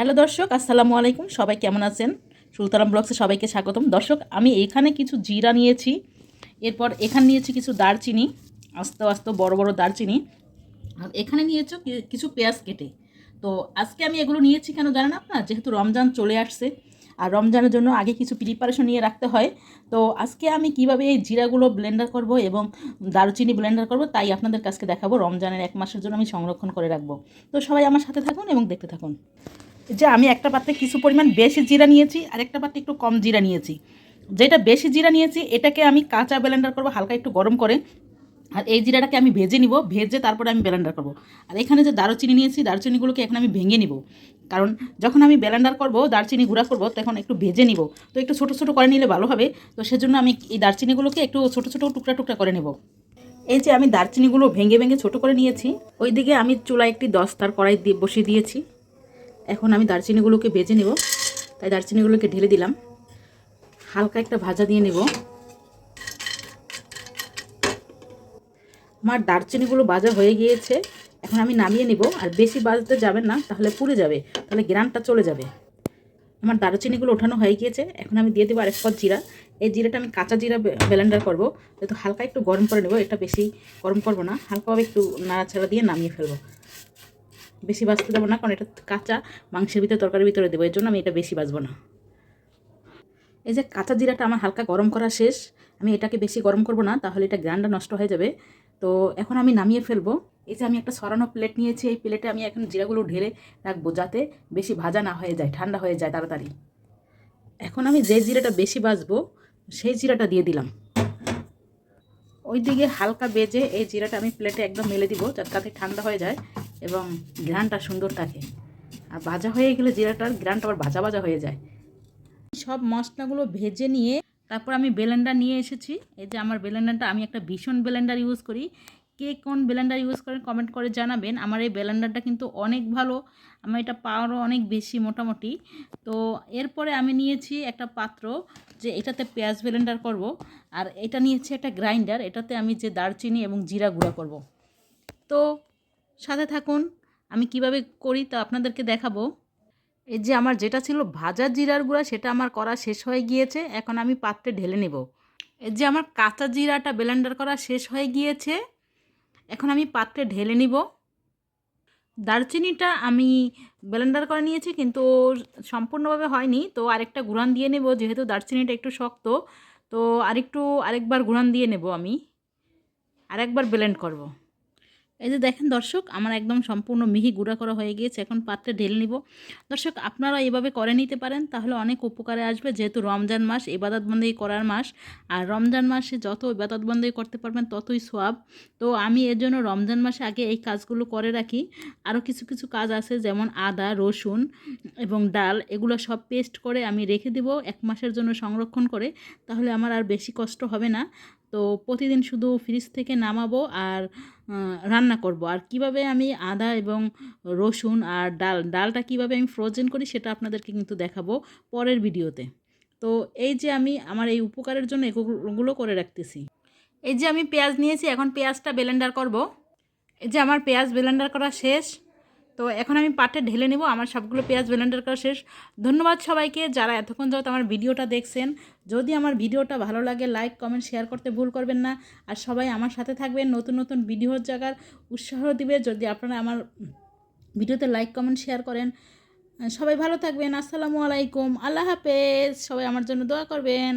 Hello দর্শক, আসসালামু আলাইকুম। সবাই কেমন আছেন? সুলতারাম ব্লগসে সবাইকে স্বাগতম। দর্শক, আমি এখানে কিছু জিরা নিয়েছি। এরপর এখানে নিয়েছি কিছু দারচিনি, আস্তে আস্তে বড় বড় দারচিনি। আর এখানে নিয়েছো কিছু পেঁয়াজ কেটে। তো আজকে আমি এগুলো নিয়েছি কেন জানেন আপনার? যেহেতু রমজান চলে আসছে, আর রমজানের জন্য আগে কিছু প্রিপারেশন নিয়ে রাখতে হয়। তো আজকে আমি কীভাবে এই জিরাগুলো ব্লেন্ডার করব এবং দারুচিনি ব্লেন্ডার করব তাই আপনাদের কাছকে দেখাবো। রমজানের এক মাসের জন্য আমি সংরক্ষণ করে রাখব। তো সবাই আমার সাথে থাকুন এবং দেখতে থাকুন। যে আমি একটা পাত্রে কিছু পরিমাণ বেশি জিরা নিয়েছি আর একটা পাত্রে একটু কম জিরা নিয়েছি। যেটা বেশি জিরা নিয়েছি, এটাকে আমি কাঁচা ব্লেন্ডার করব, হালকা একটু গরম করে। আর এই জিরাটাকে আমি ভেজে নিব, ভেজে তারপরে আমি ব্লেন্ডার করব। আর এখানে যে দারুচিনি নিয়েছি, দারুচিনিগুলোকে এখন আমি ভেঙে নিব। কারণ যখন আমি ব্লেন্ডার করব, দারচিনি গুঁড়া করব, তখন একটু ভেজে নিব। তো একটু ছোটো ছোটো করে নিলে ভালো হবে। তো সেজন্য আমি এই দারচিনিগুলোকে একটু ছোটো ছোটো টুকরা টুকরা করে নেব। এই যে আমি দারচিনিগুলো ভেঙে ভেঙে ছোটো করে নিয়েছি, ওইদিকে আমি চুলায় একটি দস্তার কড়াই দিয়ে বসিয়ে দিয়েছি। এখন আমি দারচিনিগুলোকে ভেজে নেব। তাই দারচিনিগুলোকে ঢেলে দিলাম। হালকা একটা ভাজা দিয়ে নেব। আমার দারচিনিগুলো ভাজা হয়ে গিয়েছে। এখন আমি নামিয়ে নেব। আর বেশি বাজতে যাবেন না, তাহলে পুড়ে যাবে। তাহলে গ্রানটা চলে যাবে। আমার দারুচিনিগুলো ওঠানো হয়ে গিয়েছে। এখন আমি দিয়ে দেবো আরেক পর জিরা। এই জিরাটা আমি কাঁচা জিরা ব্লেন্ডার করব। যেহেতু হালকা একটু গরম করে নেব, এটা বেশি গরম করব না। হালকাভাবে একটু নাড়াচাড়া দিয়ে নামিয়ে ফেলব। বেশি বাজতে দেবো না, কারণ এটা কাঁচা, মাংসের ভিতরে, তরকারির ভিতরে দেবো, এর জন্য আমি এটা বেশি বাজবো না। এই যে কাঁচা জিরাটা আমার হালকা গরম করা শেষ, আমি এটাকে বেশি গরম করব না, তাহলে এটা গ্রানটা নষ্ট হয়ে যাবে। তো এখন আমি নামিয়ে ফেলব। এই যে আমি একটা সরানো প্লেট নিয়েছি, এই প্লেটে আমি এখন জিরাগুলো ঢেলে রাখব, যাতে বেশি ভাজা না হয়ে যায়, ঠান্ডা হয়ে যায় তাড়াতাড়ি। এখন আমি যে জিরাটা বেশি বাজবো সেই জিরাটা দিয়ে দিলাম। ওইদিকে হালকা বেজে এই জিরাটা আমি প্লেটে একদম মেলে দিব, যাতে ঠান্ডা হয়ে যায়। এবং ঘ্রানটা সুন্দর থাকে। আর ভাজা হয়ে গেলে জিরাটার ঘ্রানটা আবার ভাজা ভাজা হয়ে যায়। সব মশলাগুলো ভেজে নিয়ে তারপর আমি ব্লেন্ডার নিয়ে এসেছি। এই যে আমার ব্লেন্ডারটা, আমি একটা ভীষণ ব্লেন্ডার ইউজ করি। কে কোন ব্লেন্ডার ইউজ করেন কমেন্ট করে জানাবেন। আমার এই ব্লেন্ডারটা কিন্তু অনেক ভালো। আমার এটা পাওয়ারও অনেক বেশি মোটামুটি। তো এরপরে আমি নিয়েছি একটা পাত্র যে এটাতে পেঁয়াজ ব্লেন্ডার করব। আর এটা নিয়েছি একটা গ্রাইন্ডার। এটাতে আমি যে দারচিনি এবং জিরা গুঁড়া করব। তো সাথে থাকুন, আমি কীভাবে করি তা আপনাদেরকে দেখাবো। এই যে আমার যেটা ছিল ভাজা জিরার গুঁড়া, সেটা আমার করা শেষ হয়ে গিয়েছে, এখন আমি পাত্রে ঢেলে নেব। এই যে আমার কাঁচা জিরাটা ব্লেন্ডার করা শেষ হয়ে গিয়েছে, এখন আমি পাত্রে ঢেলে নিব। দারচিনিটা আমি ব্লেন্ডার করে নিয়েছি, কিন্তু সম্পূর্ণভাবে হয়নি, তো আরেকটা গুঁড়ান দিয়ে নেব, যেহেতু দারচিনিটা একটু শক্ত, তো আরেকটু, আরেকবার গুঁড়ান দিয়ে নেব আমি। আরেকবার ব্লেন্ড করব। এই যে দেখেন দর্শক, আমার একদম সম্পূর্ণ মিহি গুঁড়া করা হয়ে গিয়েছে, এখন পাত্রে ঢেলে নিব। দর্শক, আপনারা এভাবে করে নিতে পারেন, তাহলে অনেক উপকারে আসবে। যেহেতু রমজান মাস, ইবাদতবন্দি করার মাস, আর রমজান মাসে যত ইবাদতবন্দি করতে পারবেন, ততই সোয়াব। তো আমি এর জন্য রমজান মাসে আগে এই কাজগুলো করে রাখি। আরও কিছু কিছু কাজ আছে, যেমন আদা, রসুন এবং ডাল, এগুলো সব পেস্ট করে আমি রেখে দেব এক মাসের জন্য সংরক্ষণ করে, তাহলে আমার আর বেশি কষ্ট হবে না। তো প্রতিদিন শুধু ফ্রিজ থেকে নামাবো, আর রান্না করব। আর কীভাবে আমি আদা এবং রসুন আর ডাল, ডালটা কীভাবে আমি ফ্রোজেন করি সেটা আপনাদেরকে কিন্তু দেখাবো পরের ভিডিওতে। তো এই যে আমি আমার এই উপকারের জন্য এগুলো করে রাখতেছি। এই যে আমি পেঁয়াজ নিয়েছি, এখন পেঁয়াজটা ব্লেন্ডার করব। এই যে আমার পেঁয়াজ ব্লেন্ডার করা শেষ। তো এখন আমি পাটে ঢেলে নেব, আমার সবগুলো পেঁয়াজ ব্লেন্ডার করা শেষ। ধন্যবাদ সবাইকে যারা এতক্ষণ যাবত আমার ভিডিওটা দেখছেন। যদি আমার ভিডিওটা ভালো লাগে লাইক কমেন্ট শেয়ার করতে ভুল করবেন না। আর সবাই আমার সাথে থাকবেন নতুন নতুন ভিডিওর জায়গার উৎসাহ দিবে। যদি আপনারা আমার ভিডিওতে লাইক কমেন্ট শেয়ার করেন, সবাই ভালো থাকবেন। আসসালামু আলাইকুম। আল্লাহ হাফেজ। সবাই আমার জন্য দোয়া করবেন।